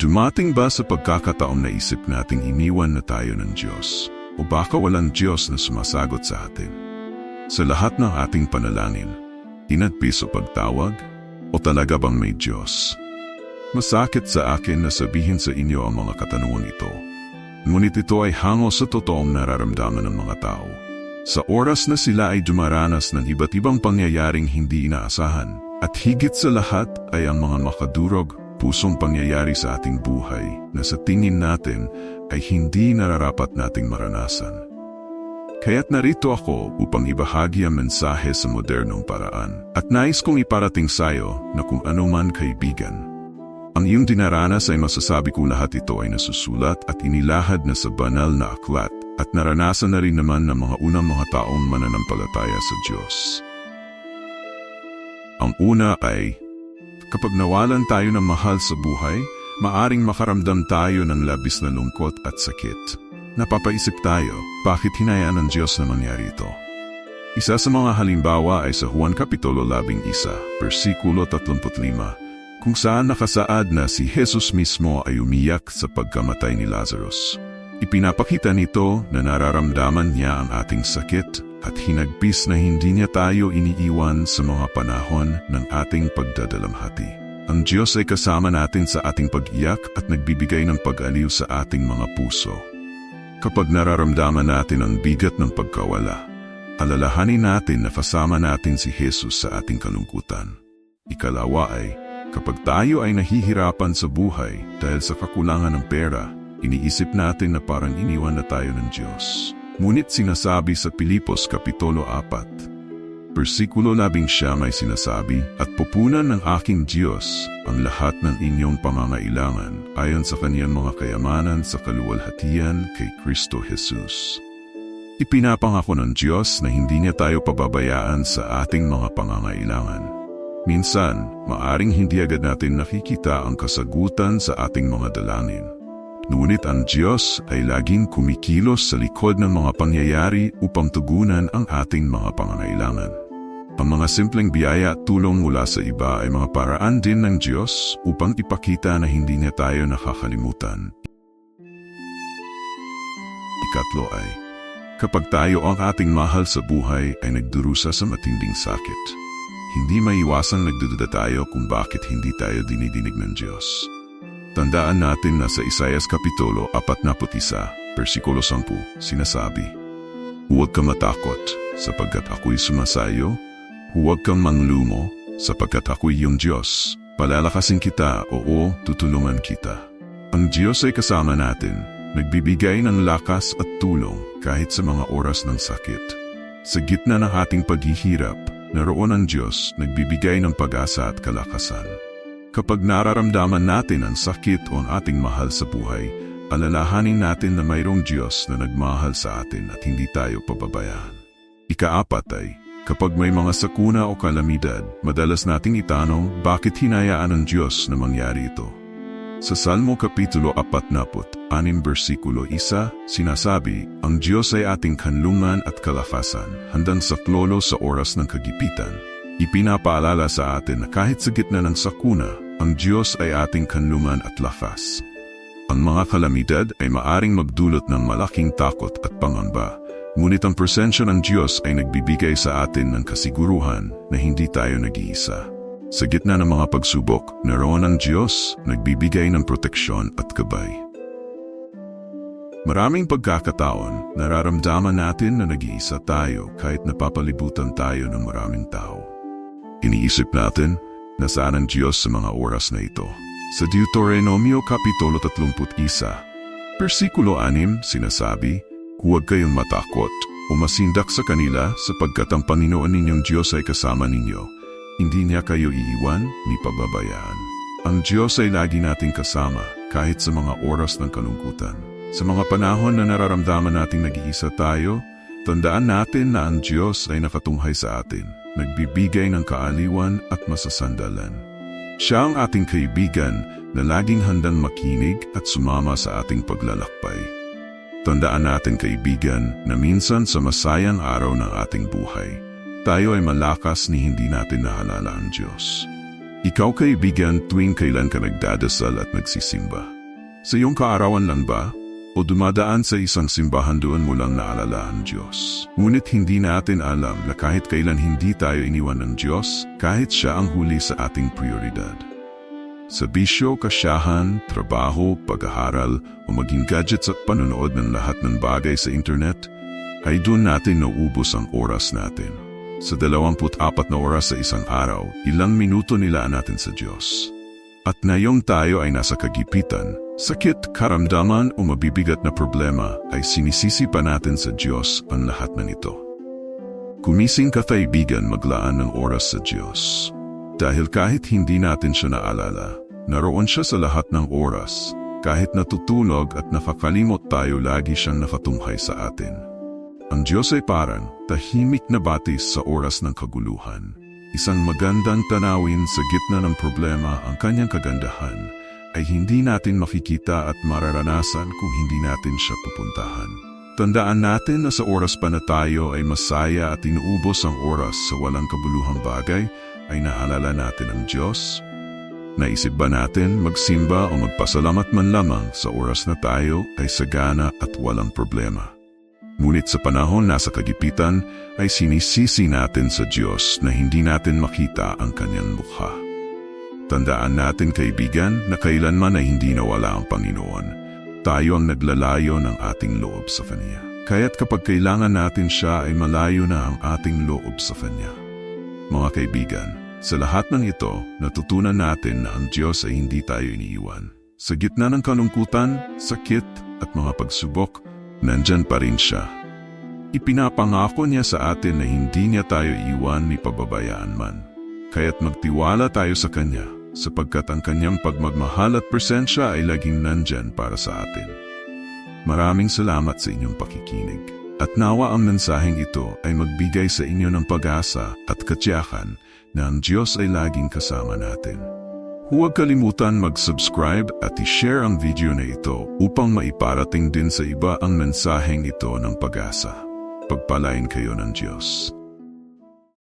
Dumating ba sa pagkakataong naisip nating iniwan na tayo ng Diyos? O baka walang Diyos na sumasagot sa atin? Sa lahat ng ating panalangin, inadpis o pagtawag? O talaga bang may Diyos? Masakit sa akin na sabihin sa inyo ang mga katanungan ito. Ngunit ito ay hango sa totoong nararamdaman ng mga tao. Sa oras na sila ay dumaranas ng iba't ibang pangyayaring hindi inaasahan, at higit sa lahat ay ang mga makadurog pusong pangyayari sa ating buhay na sa tingin natin ay hindi nararapat nating maranasan. Kaya't narito ako upang ibahagi ang mensahe sa modernong paraan at nais kong iparating sa iyo na kung ano man kaibigan. Ang iyong dinaranas ay masasabi ko lahat ito ay nasusulat at inilahad na sa banal na aklat at naranasan na rin naman ng mga unang mga taong mananampalataya sa Diyos. Ang una ay Kapag nawalan tayo ng mahal sa buhay, maaring makaramdam tayo ng labis na lungkot at sakit. Napapaisip tayo, bakit hinayaan ng Diyos na mangyari ito? Isa sa mga halimbawa ay sa Juan Kapitulo 11, versikulo 35, kung saan nakasaad na si Jesus mismo ay umiyak sa pagkamatay ni Lazarus. Ipinapakita nito na nararamdaman niya ang ating sakit at hinagpis na hindi niya tayo iniiwan sa mga panahon ng ating pagdadalamhati. Ang Diyos ay kasama natin sa ating pag-iyak at nagbibigay ng pag-aliw sa ating mga puso. Kapag nararamdaman natin ang bigat ng pagkawala, alalahanin natin na kasama natin si Jesus sa ating kalungkutan. Ikalawa ay, kapag tayo ay nahihirapan sa buhay dahil sa kakulangan ng pera, iniisip natin na parang iniwan na tayo ng Diyos. Ngunit sinasabi sa Pilipos Kapitulo 4, versikulo 11 may sinasabi, At pupunan ng aking Diyos ang lahat ng inyong pangangailangan ayon sa kaniyang mga kayamanan sa kaluwalhatian kay Kristo Jesus. Ipinapangako ng Diyos na hindi niya tayo pababayaan sa ating mga pangangailangan. Minsan, maaring hindi agad natin nakikita ang kasagutan sa ating mga dalangin. Ngunit ang Diyos ay laging kumikilos sa likod ng mga pangyayari upang tugunan ang ating mga pangangailangan. Ang mga simpleng biyaya at tulong mula sa iba ay mga paraan din ng Diyos upang ipakita na hindi niya tayo nakakalimutan. Ikatlo ay, kapag tayo ang ating mahal sa buhay ay nagdurusa sa matinding sakit, hindi maiwasang nagdududa tayo kung bakit hindi tayo dinidinig ng Diyos. Tandaan natin na sa Isayas Kapitulo 41, versikulo 10, sinasabi, Huwag kang matakot, sapagkat ako'y sumasayo. Huwag kang manlumo, sapagkat ako'y iyong Diyos. Palalakasin kita, oo, tutulungan kita. Ang Diyos ay kasama natin, nagbibigay ng lakas at tulong kahit sa mga oras ng sakit. Sa gitna ng ating paghihirap, naroon ang Diyos nagbibigay ng pag-asa at kalakasan. Kapag nararamdaman natin ang sakit o ang ating mahal sa buhay, alalahanin natin na mayroong Diyos na nagmahal sa atin at hindi tayo pababayaan. Ikaapat ay, kapag may mga sakuna o kalamidad, madalas nating itanong bakit hinayaan ng Diyos na mangyari ito. Sa Salmo Kapitulo 46, versikulo 1, sinasabi, Ang Diyos ay ating kanlungan at kalakasan, handang saklolo sa oras ng kagipitan, Ipinapaalala sa atin na kahit sa gitna ng sakuna, ang Diyos ay ating kanluman at lakas. Ang mga kalamidad ay maaring magdulot ng malaking takot at pangamba, ngunit ang presensya ng Diyos ay nagbibigay sa atin ng kasiguruhan na hindi tayo nag-iisa. Sa gitna ng mga pagsubok, naroon ang Diyos nagbibigay ng proteksyon at gabay. Maraming pagkakataon, nararamdaman natin na nag-iisa tayo kahit napapalibutan tayo ng maraming tao. Iniisip natin na saan ang Diyos sa mga oras na ito. Sa Deuteronomio Kapitulo 31, versikulo 6 sinasabi, Huwag kayong matakot o masindak sa kanila sapagkat ang Panginoon ninyong Diyos ay kasama ninyo. Hindi niya kayo iiwan ni pababayaan. Ang Diyos ay lagi nating kasama kahit sa mga oras ng kalungkutan. Sa mga panahon na nararamdaman nating nag-iisa tayo, tandaan natin na ang Diyos ay nakatunghay sa atin nagbibigay ng kaaliwan at masasandalan. Siya ang ating kaibigan na laging handang makinig at sumama sa ating paglalakbay. Tandaan natin kaibigan na minsan sa masayang araw ng ating buhay, tayo ay malakas ni hindi natin nahalala ang Diyos. Ikaw kaibigan tuwing kailan ka nagdadasal at nagsisimba. Sa iyong kaarawan lang ba? O dumadaan sa isang simbahan doon mo lang naalala ang Diyos. Ngunit hindi natin alam na kahit kailan hindi tayo iniwan ng Diyos, kahit siya ang huli sa ating prioridad. Sa bisyo, kasyahan, trabaho, pag-aaral, o maging gadgets at panonood ng lahat ng bagay sa internet, ay doon natin naubos ang oras natin. Sa 24 na oras sa isang araw, ilang minuto nilaan natin sa Diyos. At ngayong tayo ay nasa kagipitan, sakit, karamdaman o mabibigat na problema ay sinisisi pa natin sa Diyos ang lahat ng ito. Kumising ka kaibigan maglaan ng oras sa Diyos. Dahil kahit hindi natin siya naalala, naroon siya sa lahat ng oras. Kahit natutulog at nakakalimot tayo lagi siyang nakatunghay sa atin. Ang Diyos ay parang tahimik na batis sa oras ng kaguluhan. Isang magandang tanawin sa gitna ng problema ang kanyang kagandahan ay hindi natin makikita at mararanasan kung hindi natin siya pupuntahan. Tandaan natin na sa oras pa na tayo ay masaya at inuubos ang oras sa walang kabuluhang bagay, ay naalala natin ang Diyos? Naisip ba natin magsimba o magpasalamat man lamang sa oras na tayo ay sagana at walang problema? Ngunit sa panahon nasa kagipitan ay sinisisi natin sa Diyos na hindi natin makita ang kanyang mukha. Tandaan natin kaibigan na kailanman ay hindi nawala ang Panginoon. Tayo ang naglalayo ng ating loob sa Kanya. Kaya't kapag kailangan natin siya ay malayo na ang ating loob sa Kanya. Mga kaibigan, sa lahat ng ito, natutunan natin na ang Diyos ay hindi tayo iniiwan. Sa gitna ng kalungkutan, sakit at mga pagsubok, nandyan pa rin siya. Ipinapangako niya sa atin na hindi niya tayo iwan ni pababayaan man. Kaya't magtiwala tayo sa Kanya sapagkat ang Kanyang pagmagmahal at presensya ay laging nandyan para sa atin. Maraming salamat sa inyong pakikinig. At nawa ang mensaheng ito ay magbigay sa inyo ng pag-asa at katiyakan na ang Diyos ay laging kasama natin. Huwag kalimutan mag-subscribe at i-share ang video na ito upang maiparating din sa iba ang mensaheng ito ng pag-asa. Pagpalain kayo ng Diyos.